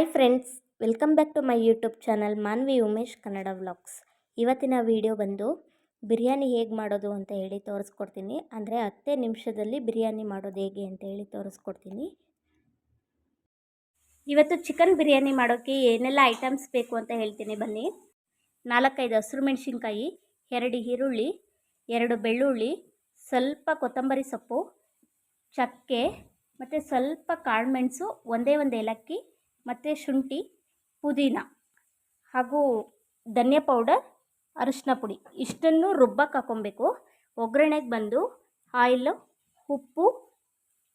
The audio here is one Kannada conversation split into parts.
Hi friends, welcome back to my YouTube channel Manvi Umesh, Kannada vlogs. ಇವತ್ತಿನ ವಿಡಿಯೋ ಬಂದು ಬಿರಿಯಾನಿ ಹೇಗೆ ಮಾಡೋದು ಅಂತ ಹೇಳಿ ತೋರಿಸ್ಕೊಡ್ತೀನಿ. ಅಂದರೆ ಹತ್ತೇ ನಿಮಿಷದಲ್ಲಿ ಬಿರಿಯಾನಿ ಮಾಡೋದು ಹೇಗೆ ಅಂತ ಹೇಳಿ ತೋರಿಸ್ಕೊಡ್ತೀನಿ. ಇವತ್ತು ಚಿಕನ್ ಬಿರಿಯಾನಿ ಮಾಡೋಕ್ಕೆ ಏನೆಲ್ಲ ಐಟಮ್ಸ್ ಬೇಕು ಅಂತ ಹೇಳ್ತೀನಿ ಬನ್ನಿ. ನಾಲ್ಕೈದು ಹಸಿರು ಮೆಣಸಿನ್ಕಾಯಿ, ಎರಡು ಈರುಳ್ಳಿ, ಎರಡು ಬೆಳ್ಳುಳ್ಳಿ, ಸ್ವಲ್ಪ ಕೊತ್ತಂಬರಿ ಸೊಪ್ಪು, ಚಕ್ಕೆ, ಮತ್ತು ಸ್ವಲ್ಪ ಕಾಳುಮೆಣಸು ಒಂದೇ ಒಂದು ಏಲಕ್ಕಿ ಮತ್ತು ಶುಂಠಿ, ಪುದೀನ ಹಾಗೂ ಧನಿಯಾ ಪೌಡರ್ ಅರಿಶಿನ ಪುಡಿ. ಇಷ್ಟನ್ನು ರುಬ್ಬಕ್ಕೆ ಹಾಕ್ಕೊಬೇಕು ಒಗ್ಗರಣೆಗೆ ಬಂದು ಆಯಿಲು ಉಪ್ಪು,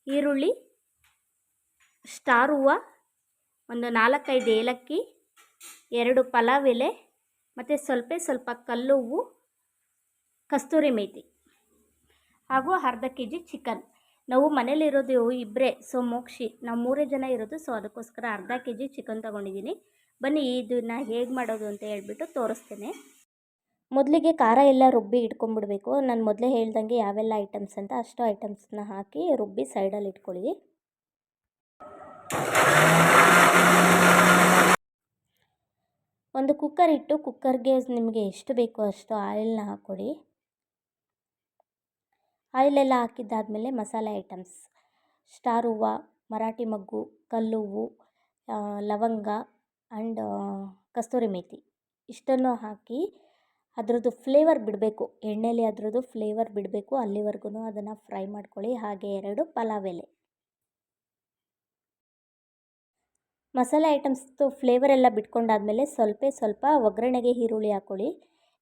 ಈರುಳ್ಳಿ, ಸ್ಟಾರ್ ಹೂವು, ಒಂದು ನಾಲ್ಕೈದು ಏಲಕ್ಕಿ, ಎರಡು ಪಲಾವ್ ಎಲೆ ಮತ್ತು ಸ್ವಲ್ಪ ಸ್ವಲ್ಪ ಕಲ್ಲು ಹೂವು, ಕಸ್ತೂರಿ ಮೇಥಿ ಹಾಗೂ ಅರ್ಧ ಕೆ ಜಿ ಚಿಕನ್. ನಾವು ಮನೇಲಿರೋದು ಇಬ್ಬರೇ ಸೊ ಮೋಕ್ಷಿ, ನಾವು ಮೂರೇ ಜನ ಇರೋದು ಸೊ ಅದಕ್ಕೋಸ್ಕರ ಅರ್ಧ ಕೆ ಜಿ ಚಿಕನ್ ತೊಗೊಂಡಿದ್ದೀನಿ ಬನ್ನಿ, ಇದನ್ನು ಹೇಗೆ ಮಾಡೋದು ಅಂತ ಹೇಳ್ಬಿಟ್ಟು ತೋರಿಸ್ತೇನೆ. ಮೊದಲಿಗೆ ಖಾರ ಎಲ್ಲ ರುಬ್ಬಿ ಇಟ್ಕೊಂಡ್ಬಿಡ್ಬೇಕು. ನಾನು ಮೊದಲೇ ಹೇಳ್ದಂಗೆ ಯಾವೆಲ್ಲ ಐಟಮ್ಸ್ ಅಂತ ಅಷ್ಟು ಐಟಮ್ಸನ್ನ ಹಾಕಿ ರುಬ್ಬಿ ಸೈಡಲ್ಲಿ ಇಟ್ಕೊಳ್ಳಿ. ಒಂದು ಕುಕ್ಕರ್ ಇಟ್ಟು ಕುಕ್ಕರ್ಗೆ ನಿಮಗೆ ಎಷ್ಟು ಬೇಕೋ ಅಷ್ಟು ಆಯಿಲ್ನ ಹಾಕ್ಕೊಡಿ. ಆಯಿಲೆಲ್ಲ ಹಾಕಿದ್ದಾದ್ಮೇಲೆ ಮಸಾಲೆ ಐಟಮ್ಸ್. ಸ್ಟಾರ್ ಹೂವು, ಮರಾಠಿ ಮಗ್ಗು ಹೂವು ಲವಂಗ ಆ್ಯಂಡ್ ಕಸ್ತೂರಿ ಮೇಥಿ. ಇಷ್ಟನ್ನು ಹಾಕಿ ಅದರದ್ದು ಫ್ಲೇವರ್ ಬಿಡಬೇಕು. ಎಣ್ಣೆಲಿ ಅದರದ್ದು ಫ್ಲೇವರ್ ಬಿಡಬೇಕು. ಅಲ್ಲಿವರೆಗೂ ಅದನ್ನು ಫ್ರೈ ಮಾಡ್ಕೊಳ್ಳಿ. ಹಾಗೆ ಎರಡು ಪಲಾವ್ ಎಲೆ. ಮಸಾಲೆ ಐಟಮ್ಸ್ದು ಫ್ಲೇವರ್ ಎಲ್ಲ ಬಿಟ್ಕೊಂಡಾದಮೇಲೆ ಸ್ವಲ್ಪ ಸ್ವಲ್ಪ ಒಗ್ಗರಣೆಗೆ ಈರುಳ್ಳಿ ಹಾಕ್ಕೊಳ್ಳಿ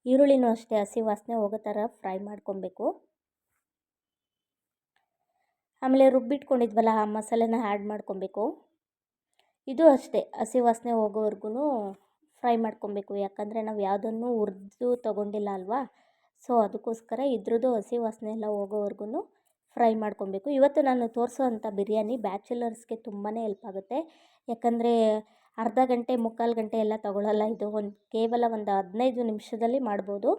ಈರುಳ್ಳಿನೂ ಅಷ್ಟೇ ಹಸಿ ವಾಸನೆ ಹೋಗೋ ಥರ ಫ್ರೈ ಮಾಡ್ಕೊಬೇಕು. ಆಮೇಲೆ ರುಬ್ಬಿಟ್ಕೊಂಡಿದ್ವಲ್ಲ ಆ ಮಸಾಲೆನ ಆ್ಯಡ್ ಮಾಡ್ಕೊಬೇಕು. ಇದು ಅಷ್ಟೇ, ಹಸಿ ವಾಸನೆ ಹೋಗೋವರೆಗೂ ಫ್ರೈ ಮಾಡ್ಕೊಬೇಕು. ಯಾಕಂದರೆ ನಾವು ಯಾವುದನ್ನು ಹುರಿದು ತೊಗೊಂಡಿಲ್ಲ ಅಲ್ವಾ? ಸೊ ಅದಕ್ಕೋಸ್ಕರ ಇದ್ರದ್ದು ಹಸಿ ವಾಸನೆ ಎಲ್ಲ ಹೋಗೋವರೆಗೂ ಫ್ರೈ ಮಾಡ್ಕೊಬೇಕು. ಇವತ್ತು ನಾನು ತೋರಿಸೋ ಅಂಥ ಬಿರಿಯಾನಿ ಬ್ಯಾಚುಲರ್ಸ್ಗೆ ತುಂಬಾ ಹೆಲ್ಪ್ ಆಗುತ್ತೆ. ಯಾಕಂದರೆ ಅರ್ಧ ಗಂಟೆ, ಮುಕ್ಕಾಲು ಗಂಟೆ ಎಲ್ಲ ತೊಗೊಳ್ಳಲ್ಲ ಇದು. ಒಂದು ಕೇವಲ ಒಂದು ಹದಿನೈದು ನಿಮಿಷದಲ್ಲಿ ಮಾಡ್ಬೋದು.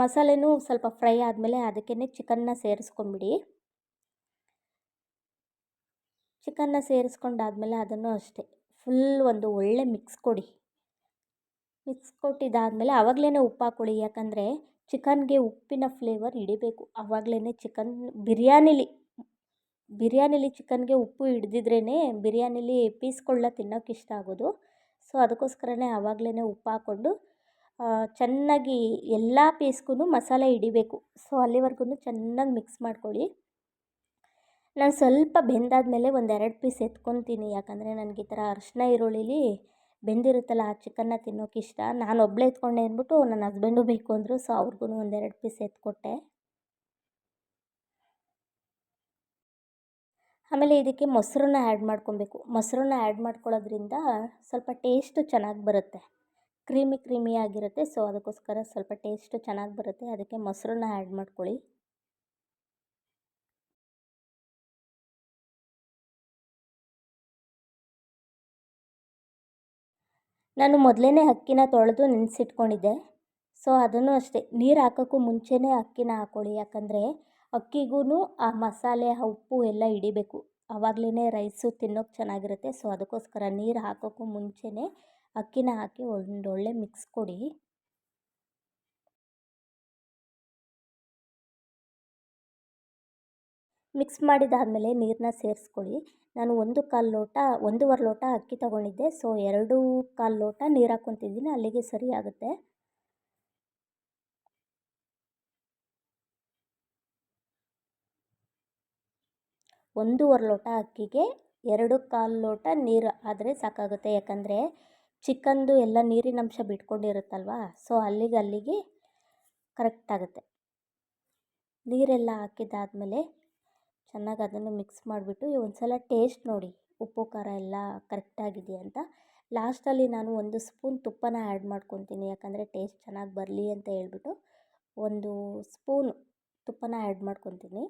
ಮಸಾಲೆನೂ ಸ್ವಲ್ಪ ಫ್ರೈ ಆದಮೇಲೆ ಅದಕ್ಕೇ ಚಿಕನ್ನ ಸೇರಿಸ್ಕೊಂಬಿಡಿ. ಚಿಕನ್ನ ಸೇರಿಸ್ಕೊಂಡಾದ್ಮೇಲೆ ಅದನ್ನು ಅಷ್ಟೇ ಫುಲ್ ಒಂದು ಒಳ್ಳೆ ಮಿಕ್ಸ್ ಕೊಡಿ. ಮಿಕ್ಸ್ ಕೊಟ್ಟಿದ್ದಾದಮೇಲೆ ಆವಾಗಲೇ ಉಪ್ಪು ಹಾಕ್ಕೊಳ್ಳಿ, ಯಾಕಂದರೆ ಚಿಕನ್ಗೆ ಉಪ್ಪಿನ ಫ್ಲೇವರ್ ಹಿಡಿಬೇಕು. ಆವಾಗಲೇ ಚಿಕನ್ ಬಿರಿಯಾನಿಲಿ ಬಿರಿಯಾನಿಲಿ ಚಿಕನ್ಗೆ ಉಪ್ಪು ಹಿಡ್ದಿದ್ರೇ ಬಿರಿಯಾನಿಲಿ ಪೀಸ್ಗಳನ್ನ ತಿನ್ನೋಕೆ ಇಷ್ಟ ಆಗೋದು. ಸೊ ಅದಕ್ಕೋಸ್ಕರನೇ ಆವಾಗಲೇ ಉಪ್ಪು ಹಾಕ್ಕೊಂಡು ಚೆನ್ನಾಗಿ ಎಲ್ಲ ಪೀಸ್ಗೂ ಮಸಾಲೆ ಹಿಡಿಬೇಕು. ಸೊ ಅಲ್ಲಿವರೆಗೂ ಚೆನ್ನಾಗಿ ಮಿಕ್ಸ್ ಮಾಡ್ಕೊಳ್ಳಿ. ನಾನು ಸ್ವಲ್ಪ ಬೆಂದಾದಮೇಲೆ ಒಂದೆರಡು ಪೀಸ್ ಎತ್ಕೊತೀನಿ. ಯಾಕಂದರೆ ನನಗೆ ಈ ಥರ ಅರಿಶಿನ ಈರುಳ್ಳಿಲಿ ಬೆಂದಿರುತ್ತಲ್ಲ ಆ ಚಿಕನ್ನ ತಿನ್ನೋಕೆ ಇಷ್ಟ. ನಾನು ಒಬ್ಬಳೇ ಎತ್ಕೊಂಡೆ ಅಂದ್ಬಿಟ್ಟು ನನ್ನ ಹಸ್ಬೆಂಡು ಬೇಕು ಅಂದರು ಸೊ ಅವ್ರಿಗೂ ಒಂದೆರಡು ಪೀಸ್ ಎತ್ಕೊಟ್ಟೆ. ಆಮೇಲೆ ಇದಕ್ಕೆ ಮೊಸರನ್ನ ಆ್ಯಡ್ ಮಾಡ್ಕೊಬೇಕು. ಮೊಸರನ್ನ ಆ್ಯಡ್ ಮಾಡ್ಕೊಳ್ಳೋದ್ರಿಂದ ಸ್ವಲ್ಪ ಟೇಸ್ಟು ಚೆನ್ನಾಗಿ ಬರುತ್ತೆ. ಕ್ರೀಮಿ ಕ್ರೀಮಿ ಆಗಿರುತ್ತೆ ಸೊ ಅದಕ್ಕೋಸ್ಕರ ಸ್ವಲ್ಪ ಟೇಸ್ಟು ಚೆನ್ನಾಗಿ ಬರುತ್ತೆ. ಅದಕ್ಕೆ ಮೊಸರನ್ನ ಆ್ಯಡ್ ಮಾಡ್ಕೊಳ್ಳಿ. ನಾನು ಮೊದಲೇ ಅಕ್ಕಿನ ತೊಳೆದು ನೆನೆಸಿಟ್ಕೊಂಡಿದ್ದೆ. ಸೊ, ಅದನ್ನು ಅಷ್ಟೇ. ನೀರು ಹಾಕೋಕ್ಕೂ ಮುಂಚೆನೇ ಅಕ್ಕಿನ ಹಾಕ್ಕೊಳ್ಳಿ ಯಾಕಂದರೆ ಅಕ್ಕಿಗೂ ಆ ಮಸಾಲೆ ಆ ಉಪ್ಪು ಎಲ್ಲ ಹಿಡಿಬೇಕು. ಆವಾಗಲೇ ರೈಸು ತಿನ್ನೋಕೆ ಚೆನ್ನಾಗಿರುತ್ತೆ. ಸೊ, ಅದಕ್ಕೋಸ್ಕರ ನೀರು ಹಾಕೋಕ್ಕೂ ಮುಂಚೆನೇ ಅಕ್ಕಿನ ಹಾಕಿ ಒಂದೊಳ್ಳೆ ಮಿಕ್ಸ್ ಕೊಡಿ. ಮಿಕ್ಸ್ ಮಾಡಿದಾದಮೇಲೆ ನೀರನ್ನ ಸೇರಿಸ್ಕೊಳ್ಳಿ. ನಾನು ಒಂದು ಕಾಲು ಲೋಟ, ಒಂದೂವರೆ ಲೋಟ ಅಕ್ಕಿ ತೊಗೊಂಡಿದ್ದೆ. ಸೊ, ಎರಡು ಕಾಲು ಲೋಟ ನೀರು ಹಾಕ್ಕೊತಿದ್ದೀನಿ. ಅಲ್ಲಿಗೆ ಸರಿ ಆಗುತ್ತೆ. ಒಂದೂವರೆ ಲೋಟ ಅಕ್ಕಿಗೆ ಎರಡು ಕಾಲು ಲೋಟ ನೀರು ಆದರೆ ಸಾಕಾಗುತ್ತೆ. ಯಾಕಂದರೆ ಚಿಕನ್ದು ಎಲ್ಲ ನೀರಿನ ಅಂಶ ಬಿಟ್ಕೊಂಡಿರುತ್ತಲ್ವ? ಸೊ ಅಲ್ಲಿಗೆ ಅಲ್ಲಿಗೆ ಕರೆಕ್ಟ್ ಆಗುತ್ತೆ. ನೀರೆಲ್ಲ ಹಾಕಿದ್ದಾದಮೇಲೆ ಚೆನ್ನಾಗಿ ಅದನ್ನು ಮಿಕ್ಸ್ ಮಾಡಿಬಿಟ್ಟು ಒಂದು ಸಲ ಟೇಸ್ಟ್ ನೋಡಿ, ಉಪ್ಪು, ಖಾರ ಎಲ್ಲ ಕರೆಕ್ಟಾಗಿದೆಯಾ ಅಂತ. ಲಾಸ್ಟಲ್ಲಿ ನಾನು ಒಂದು ಸ್ಪೂನ್ ತುಪ್ಪನ ಆ್ಯಡ್ ಮಾಡ್ಕೊತೀನಿ, ಯಾಕಂದರೆ ಟೇಸ್ಟ್ ಚೆನ್ನಾಗಿ ಬರಲಿ ಅಂತ ಹೇಳ್ಬಿಟ್ಟು ಒಂದು ಸ್ಪೂನ್ ತುಪ್ಪನ ಆ್ಯಡ್ ಮಾಡ್ಕೊತೀನಿ.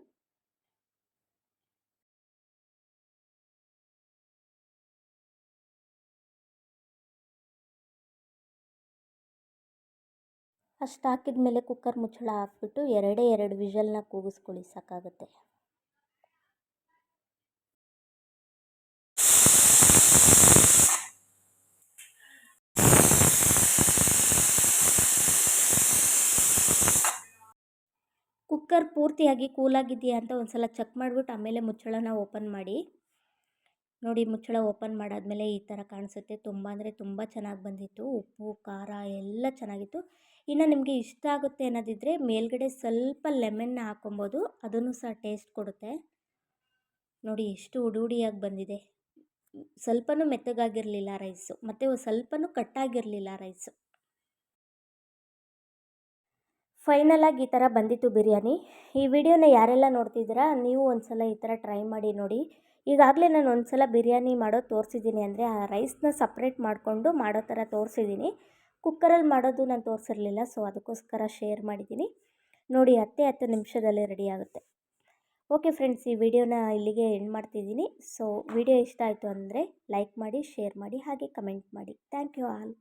ಅಷ್ಟು ಹಾಕಿದ ಮೇಲೆ ಕುಕ್ಕರ್ ಮುಚ್ಚಳ ಹಾಕ್ಬಿಟ್ಟು ಎರಡೇ ಎರಡು ವಿಷಲ್ನ ಕೂಗಿಸ್ಕೊಳ್ಳಿ, ಸಾಕಾಗುತ್ತೆ. ಕುಕ್ಕರ್ ಪೂರ್ತಿಯಾಗಿ ಕೂಲಾಗಿದೆಯಾ ಅಂತ ಒಂದು ಸಲ ಚೆಕ್ ಮಾಡಿಬಿಟ್ಟು ಆಮೇಲೆ ಮುಚ್ಚಳನ ಓಪನ್ ಮಾಡಿ. ನೋಡಿ ಮುಚ್ಚಳ ಓಪನ್ ಮಾಡಾದಮೇಲೆ ಈ ಥರ ಕಾಣಿಸುತ್ತೆ. ತುಂಬ ಅಂದರೆ ತುಂಬ ಚೆನ್ನಾಗಿ ಬಂದಿತ್ತು. ಉಪ್ಪು, ಖಾರ ಎಲ್ಲ ಚೆನ್ನಾಗಿತ್ತು. ಇನ್ನು ನಿಮಗೆ ಇಷ್ಟ ಆಗುತ್ತೆ ಅನ್ನೋದಿದ್ದರೆ ಮೇಲ್ಗಡೆ ಸ್ವಲ್ಪ ಲೆಮನ್ನ ಹಾಕೊಬೋದು. ಅದನ್ನು ಸಹ ಟೇಸ್ಟ್ ಕೊಡುತ್ತೆ. ನೋಡಿ ಎಷ್ಟು ಉಡುಡಿಯಾಗಿ ಬಂದಿದೆ. ಸ್ವಲ್ಪನೂ ಮೆತ್ತಗಾಗಿರಲಿಲ್ಲ ರೈಸು. ಮತ್ತು ಸ್ವಲ್ಪನೂ ಕಟ್ಟಾಗಿರಲಿಲ್ಲ ರೈಸು. ಫೈನಲಾಗಿ ಈ ಥರ ಬಂದಿತ್ತು ಬಿರಿಯಾನಿ. ಈ ವಿಡಿಯೋನ ಯಾರೆಲ್ಲ ನೋಡ್ತಿದ್ದೀರಾ, ನೀವು ಒಂದು ಸಲ ಈ ಥರ ಟ್ರೈ ಮಾಡಿ ನೋಡಿ. ಈಗಾಗಲೇ ನಾನು ಒಂದು ಸಲ ಬಿರಿಯಾನಿ ಮಾಡೋದು ತೋರಿಸಿದ್ದೀನಿ ಅಂದರೆ ಆ ರೈಸ್ನ ಸಪ್ರೇಟ್ ಮಾಡಿಕೊಂಡು ಮಾಡೋ ಥರ ತೋರಿಸಿದ್ದೀನಿ. ಕುಕ್ಕರಲ್ಲಿ ಮಾಡೋದು ನಾನು ತೋರಿಸಿರಲಿಲ್ಲ, ಸೊ ಅದಕ್ಕೋಸ್ಕರ ಶೇರ್ ಮಾಡಿದ್ದೀನಿ. ನೋಡಿ, ಹತ್ತೇ ಹತ್ತು ನಿಮಿಷದಲ್ಲೇ ರೆಡಿ ಆಗುತ್ತೆ. ಓಕೆ ಫ್ರೆಂಡ್ಸ್, ಈ ವಿಡಿಯೋನ ಇಲ್ಲಿಗೆ ಎಂಡ್ ಮಾಡ್ತಿದ್ದೀನಿ. ಸೊ ವಿಡಿಯೋ ಇಷ್ಟ ಆಯಿತು ಅಂದರೆ ಲೈಕ್ ಮಾಡಿ, ಶೇರ್ ಮಾಡಿ, ಹಾಗೆ ಕಮೆಂಟ್ ಮಾಡಿ. Thank you all.